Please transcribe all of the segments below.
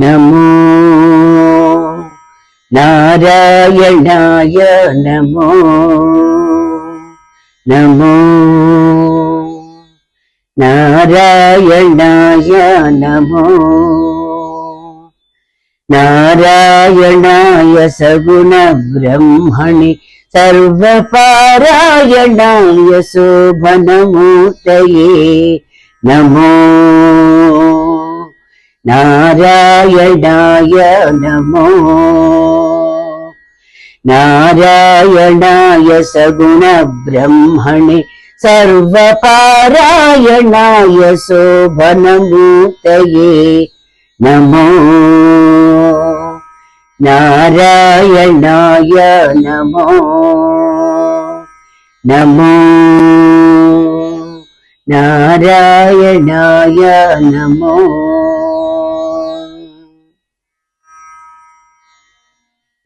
నమో నారాయణాయ నమో నమో నారాయణాయ నమో నారాయణాయ సగుణ బ్రహ్మణి సర్వపారాయణాయ శోభనమూర్తయే నమో నారాయణాయ నమో నారాయణాయ సగుణ బ్రహ్మణే సర్వపారాయణాయ శోభనమూర్తయే నమో. నారాయణాయ నమో. నమో. నారాయణాయ నమో.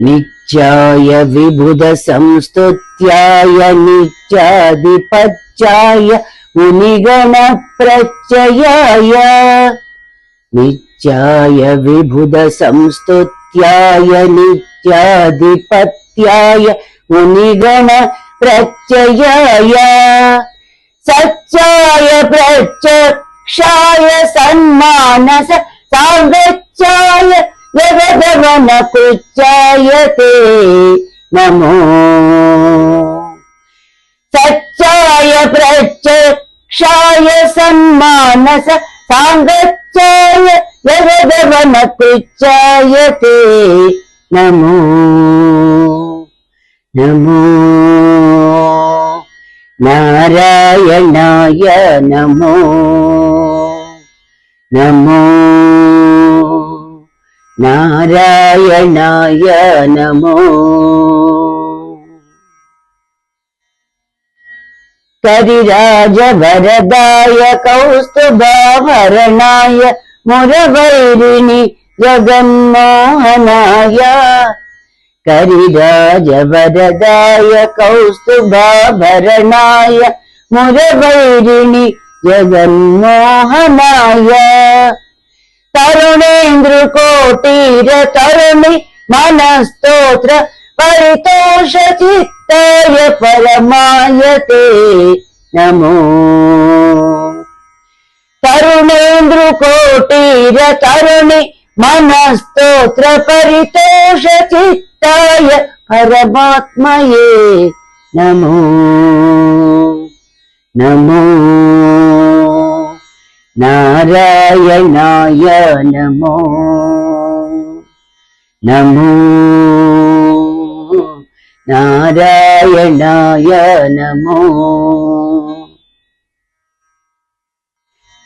నిత్యాయ విబుధ సంస్తుత్యాయ నిత్యాధిపత్యాయ మునిగణ ప్రత్యయాయ. నిత్యాయ విబుధ సంస్తుత్యాయ నిత్యాధిపత్యాయ మునిగణ ప్రత్యయాయ. సత్యాయ ప్రత్యక్షాయ సన్మానస సాగత్యాయ జగదవన కుచ్చాయతే నమో. సచ్చాయ ప్రత్యక్షాయ సన్మానస సాంగత్యాయ జగదవన కుచ్చాయతే నమో. నమో. నారాయణాయ నమో. నమో. నారాయణాయ నమో కరిరాజ వరదాయ కౌస్తుభాభరణాయ మురవైరిణి జగన్మోహనాయ. కరిరాజ వరదాయ కౌస్తుభాభరణాయ మురవైరిణి జగన్మోహనాయ. తరుణేంద్ర కోటీర తరుణి మనస్తోత్ర పరితోష చిత్తయ పరమాయతే. నమో. తరుణేంద్ర కోటీర తరుణి మనస్తోత్ర పరితోష చిత్తాయ పరమాత్మయే. నమో. నమో. నారాయణాయ నమో నమో నారాయణాయ నమో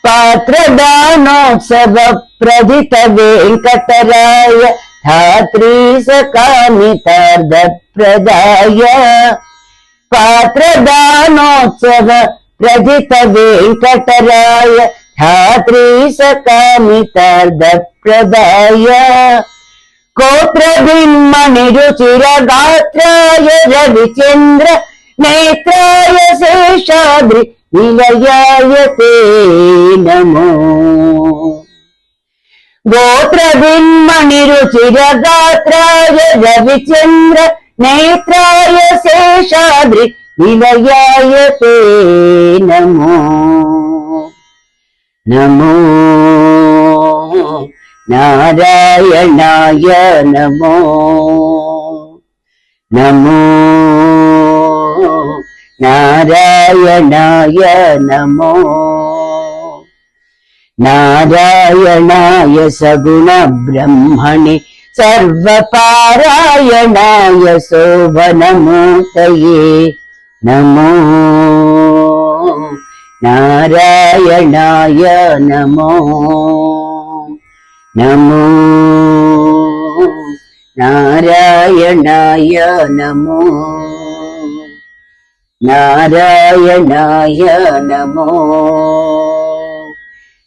పాత్రదానోత్సవ ప్రదిత వెంకటరాయ ధాత్రీ సకామితార్థ ప్రదాయ పాత్రదానోత్సవ ప్రదిత వెంకటరాయ ధాత్రీ సకామితార్థ ప్రదాయ కోత్రభిన్మణి రుచిర గాత్రాయ రవిచంద్ర నేత్రాయ శేషాద్రి నిలయాయ తే నమో గోత్రభిన్మణి రుచిర నమో నారాయణాయ నమో నమో నారాయణాయ నమో నారాయణాయ సగుణ బ్రహ్మణి సర్వపారాయణాయ శోభనమూతయే నమో నారాయణాయ నమో నమో నారాయణాయ నమో నారాయణాయ నమో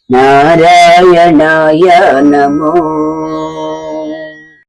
నారాయణాయ నమో